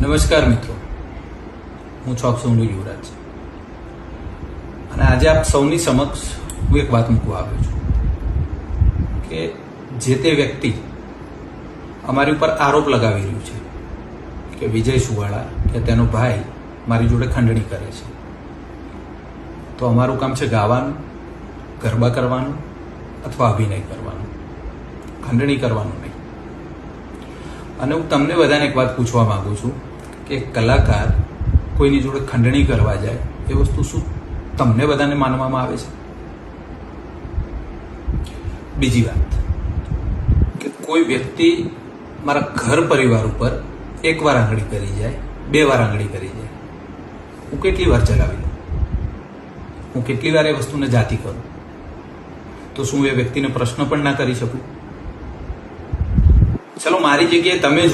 નમસ્કાર મિત્રો. હું છોક સૌનું યુવરાજ. અને આજે આપ સૌની સમક્ષ હું એક વાત મૂકવા આવ્યો છું કે જે તે વ્યક્તિ અમારી ઉપર આરોપ લગાવી રહ્યું છે કે વિજય સુવાળા કે તેનો ભાઈ મારી જોડે ખંડણી કરે છે. તો અમારું કામ છે ગાવાનું, ગરબા કરવાનું અથવા અભિનય કરવાનું. ખંડણી કરવાનું નહીં. અને હું તમને બધાને એક વાત પૂછવા માંગુ છું કે કલાકાર કોઈની જોડે ખંડણી કરવા જાય, એ વસ્તુ શું તમને બધાને માનવામાં આવે છે? બીજી વાત, કે કોઈ વ્યક્તિ મારા ઘર પરિવાર ઉપર એક વાર આંગળી કરી જાય, બે વાર આંગળી કરી જાય, હું કેટલી વાર ચલાવી લઉં? હું કેટલી વાર એ વસ્તુને જાતિ કરું? તો શું એ વ્યક્તિને પ્રશ્ન પણ ના કરી શકું? ચલો મારી જગ્યાએ તમે